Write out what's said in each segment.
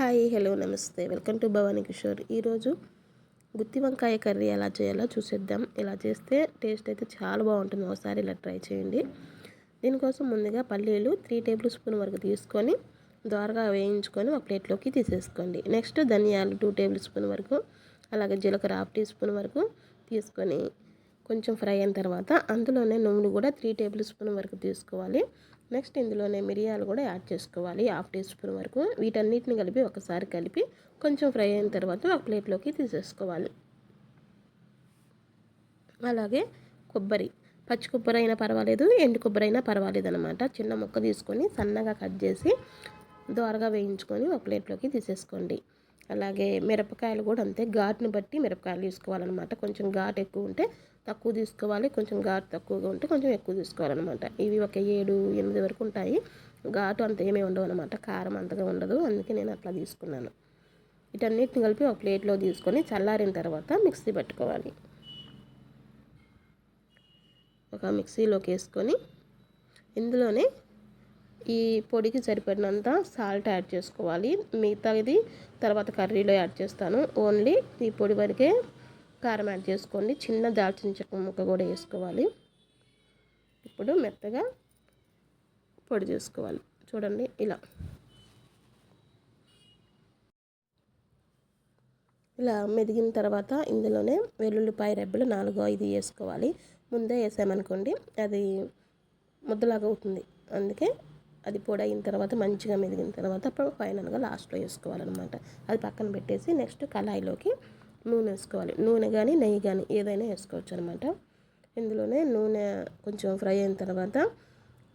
Hi hello నమస్తే. Welcome to Bhavani Kishore. ఈరోజు గుత్తి వంకాయ కర్రీ ఎలా చేయాలో చూసేద్దాం. ఇలా చేస్తే టేస్ట్ అయితే చాలా బాగుంటుంది. ఒకసారి ఇలా ట్రై చేయండి. దీనికోసం ముందుగా పల్లీలు త్రీ టేబుల్ స్పూన్ వరకు తీసుకొని ద్వారగా వేయించుకొని ఒక ప్లేట్లోకి తీసేసుకోండి. నెక్స్ట్ ధనియాలు టూ టేబుల్ స్పూన్ వరకు అలాగే జీలకర్ర హాఫ్ టీ స్పూన్ వరకు తీసుకొని కొంచెం ఫ్రై అయిన తర్వాత అందులోనే నూనె కూడా త్రీ టేబుల్ స్పూన్ వరకు తీసుకోవాలి. నెక్స్ట్ ఇందులోనే మిరియాలు కూడా యాడ్ చేసుకోవాలి హాఫ్ టీ స్పూన్ వరకు. వీటన్నిటిని కలిపి ఒకసారి కలిపి కొంచెం ఫ్రై అయిన తర్వాత ఒక ప్లేట్లోకి తీసేసుకోవాలి. అలాగే కొబ్బరి పచ్చి కొబ్బరి అయినా పర్వాలేదు ఎండు కొబ్బరి అయినా పర్వాలేదు అనమాట చిన్న ముక్క తీసుకొని సన్నగా కట్ చేసి దోరగా వేయించుకొని ఒక ప్లేట్లోకి తీసేసుకోండి. అలాగే మిరపకాయలు కూడా అంతే. ఘాటుని బట్టి మిరపకాయలు తీసుకోవాలన్నమాట. కొంచెం ఘాటు ఎక్కువ ఉంటే తక్కువ తీసుకోవాలి. కొంచెం ఘాటు తక్కువగా ఉంటే కొంచెం ఎక్కువ తీసుకోవాలన్నమాట. ఇవి ఒక ఏడు ఎనిమిది వరకు ఉంటాయి. ఘాటు అంత ఏమీ ఉండవు అనమాట కారం అంతగా ఉండదు. అందుకే నేను అట్లా తీసుకున్నాను. వీటన్నిటిని కలిపి ఒక ప్లేట్లో తీసుకొని చల్లారిన తర్వాత మిక్సీ పట్టుకోవాలి. ఒక మిక్సీలోకి వేసుకొని ఇందులోనే ఈ పొడికి సరిపడినంత సాల్ట్ యాడ్ చేసుకోవాలి. మిగతాది తర్వాత కర్రీలో యాడ్ చేస్తాను. ఓన్లీ ఈ పొడి వరకే కారం యాడ్ చేసుకోండి. చిన్న దాల్చిన చెక్క ముక్క కూడా వేసుకోవాలి. ఇప్పుడు మెత్తగా పొడి చేసుకోవాలి. చూడండి ఇలా. ఇలా మెదిగిన తర్వాత ఇందులోనే వెల్లుల్లిపాయ రెబ్బలు నాలుగు ఐదు వేసుకోవాలి. ముందే వేసామనుకోండి అది ముద్దలాగా అవుతుంది. అందుకే అది పొడి అయిన తర్వాత మంచిగా మెదిగిన తర్వాత అప్పుడు ఫైనల్గా లాస్ట్లో వేసుకోవాలన్నమాట. అది పక్కన పెట్టేసి నెక్స్ట్ కళాయిలోకి నూనె వేసుకోవాలి. నూనె కానీ నెయ్యి కానీ ఏదైనా వేసుకోవచ్చు అనమాట ఇందులోనే నూనె కొంచెం ఫ్రై అయిన తర్వాత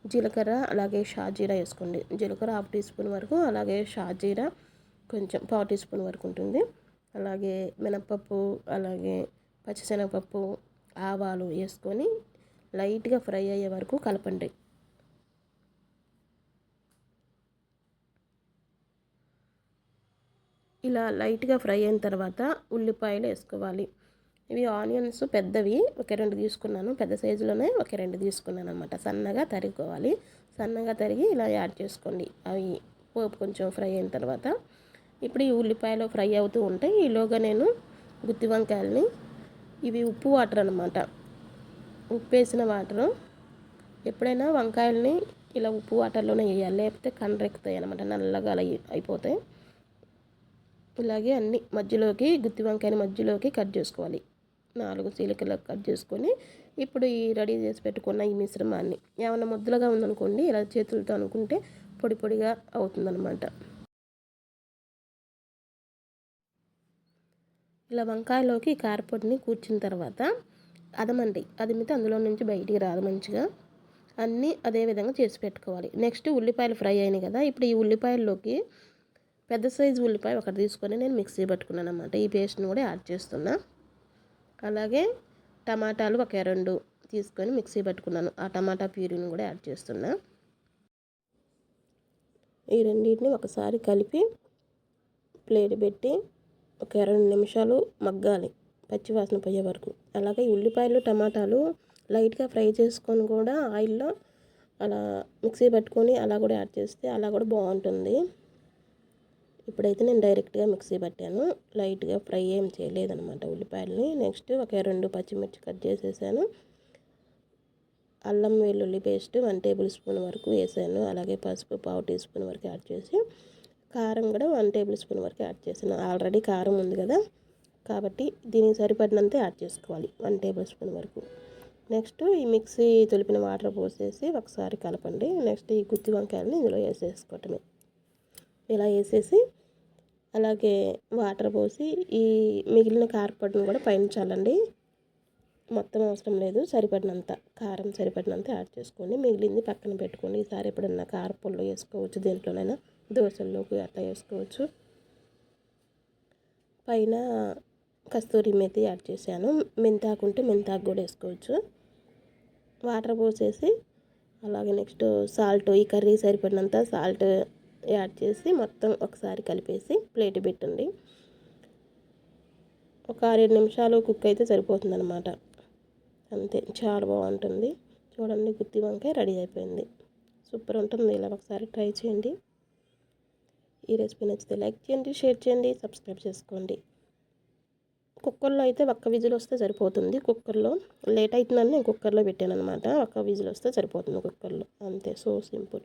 జీలకర్ర అలాగే షాజీరా వేసుకోండి. జీలకర్ర హాఫ్ టీ స్పూన్ వరకు అలాగే షాజీరా కొంచెం పావు టీ స్పూన్ వరకు ఉంటుంది. అలాగే మినప్పప్పు అలాగే పచ్చిశనగపప్పు ఆవాలు వేసుకొని లైట్గా ఫ్రై అయ్యే వరకు కలపండి. ఇలా లైట్గా ఫ్రై అయిన తర్వాత ఉల్లిపాయలు వేసుకోవాలి. ఇవి ఆనియన్స్ పెద్దవి ఒక రెండు తీసుకున్నాను. పెద్ద సైజులోనే ఒక రెండు తీసుకున్నాను అనమాట సన్నగా తరిగిపోవాలి. సన్నగా తరిగి ఇలా యాడ్ చేసుకోండి. అవి పోపు కొంచెం ఫ్రై అయిన తర్వాత. ఇప్పుడు ఈ ఉల్లిపాయలు ఫ్రై అవుతూ ఉంటాయి ఈలోగా నేను గుత్తి వంకాయలని ఇవి ఉప్పు వాటర్ అనమాట ఉప్పు వేసిన వాటరు ఎప్పుడైనా వంకాయలని ఇలా ఉప్పు వాటర్లోనే వేయాలి. లేకపోతే కండ్రెక్కుతాయి అనమాట నల్లగా అలా అయిపోతాయి. ఇలాగే అన్ని మధ్యలోకి గుత్తి వంకాయని మధ్యలోకి కట్ చేసుకోవాలి. నాలుగు చీలికలకు కట్ చేసుకొని ఇప్పుడు ఈ రెడీ చేసి పెట్టుకున్న ఈ మిశ్రమాన్ని. ఏమైనా ముద్దలుగా ఉందనుకోండి ఇలా చేతులతో అనుకుంటే పొడి పొడిగా అవుతుందన్నమాట. ఇలా వంకాయలోకి కారపొడిని కూర్చిన తర్వాత అదమండి. అదిమితే అందులో నుంచి బయటికి రాదు మంచిగా. అన్నీ అదే విధంగా చేసి పెట్టుకోవాలి. నెక్స్ట్ ఉల్లిపాయలు ఫ్రై అయినాయి కదా ఇప్పుడు ఈ ఉల్లిపాయల్లోకి పెద్ద సైజు ఉల్లిపాయ ఒకటి తీసుకొని నేను మిక్సీ పట్టుకున్నాను అనమాట ఈ పేస్ట్ని కూడా యాడ్ చేస్తున్నా. అలాగే టమాటాలు ఒక రెండు తీసుకొని మిక్సీ పట్టుకున్నాను. ఆ టమాటా ప్యూరీని కూడా యాడ్ చేస్తున్నా. ఈ రెండింటిని ఒకసారి కలిపి ప్లేట్ పెట్టి ఒక రెండు నిమిషాలు మగ్గాలి పచ్చివాసన పోయే వరకు. అలాగే ఉల్లిపాయలు టమాటాలు లైట్గా ఫ్రై చేసుకొని కూడా ఆయిల్లో అలా మిక్సీ పట్టుకొని అలా కూడా యాడ్ చేస్తే అలా కూడా బాగుంటుంది. ఇప్పుడైతే నేను డైరెక్ట్గా మిక్సీ పట్టాను. లైట్గా ఫ్రై ఏం చేయలేదనమాట ఉల్లిపాయలని. నెక్స్ట్ ఒక రెండు పచ్చిమిర్చి కట్ చేసేసాను. అల్లం వెల్లుల్లి పేస్ట్ వన్ టేబుల్ స్పూన్ వరకు వేసాను. అలాగే పసుపు పావు టీ స్పూన్ వరకు యాడ్ చేసి కారం కూడా వన్ టేబుల్ స్పూన్ వరకు యాడ్ చేసాను. ఆల్రెడీ కారం ఉంది కదా కాబట్టి దీనికి సరిపడినంత యాడ్ చేసుకోవాలి వన్ టేబుల్ స్పూన్ వరకు. నెక్స్ట్ ఈ మిక్సీ తొలిపిన వాటర్ పోసేసి ఒకసారి కలపండి. నెక్స్ట్ ఈ గుత్తి వంకాయలని ఇందులో వేసేసుకోవటమే. ఇలా వేసేసి అలాగే వాటర్ పోసి ఈ మిగిలిన కారపొడిని కూడా పైన చల్లండి మొత్తం అవసరం లేదు. సరిపడినంత కారం సరిపడినంత యాడ్ చేసుకోండి. మిగిలింది పక్కన పెట్టుకోండి. ఈసారి ఎప్పుడన్నా కారపొడిలో వేసుకోవచ్చు. దేంట్లోనైనా దోశల్లోకి అట్లా వేసుకోవచ్చు. పైన కస్తూరి మెతి యాడ్ చేశాను. మెంతాకు ఉంటే మెంతాకు కూడా వేసుకోవచ్చు. వాటర్ పోసేసి అలాగే నెక్స్ట్ సాల్ట్ ఈ కర్రీ సరిపడినంత సాల్ట్ యాడ్ చేసి మొత్తం ఒకసారి కలిపేసి ప్లేట్ పెట్టండి. ఒక ఆరేడు నిమిషాలు కుక్ అయితే సరిపోతుంది అనమాట అంతే చాలా బాగుంటుంది. చూడండి గుత్తి వంకాయ రెడీ అయిపోయింది. సూపర్ ఉంటుంది. ఇలా ఒకసారి ట్రై చేయండి. ఈ రెసిపీ నచ్చితే లైక్ చేయండి షేర్ చేయండి సబ్స్క్రైబ్ చేసుకోండి. కుక్కర్లో అయితే ఒక్క విజిల్ వస్తే సరిపోతుంది. కుక్కర్లో లేట్ అవుతుందని నేను కుక్కర్లో పెట్టాను అనమాట ఒక్క విజిల్ వస్తే సరిపోతుంది కుక్కర్లో. అంతే సో సింపుల్.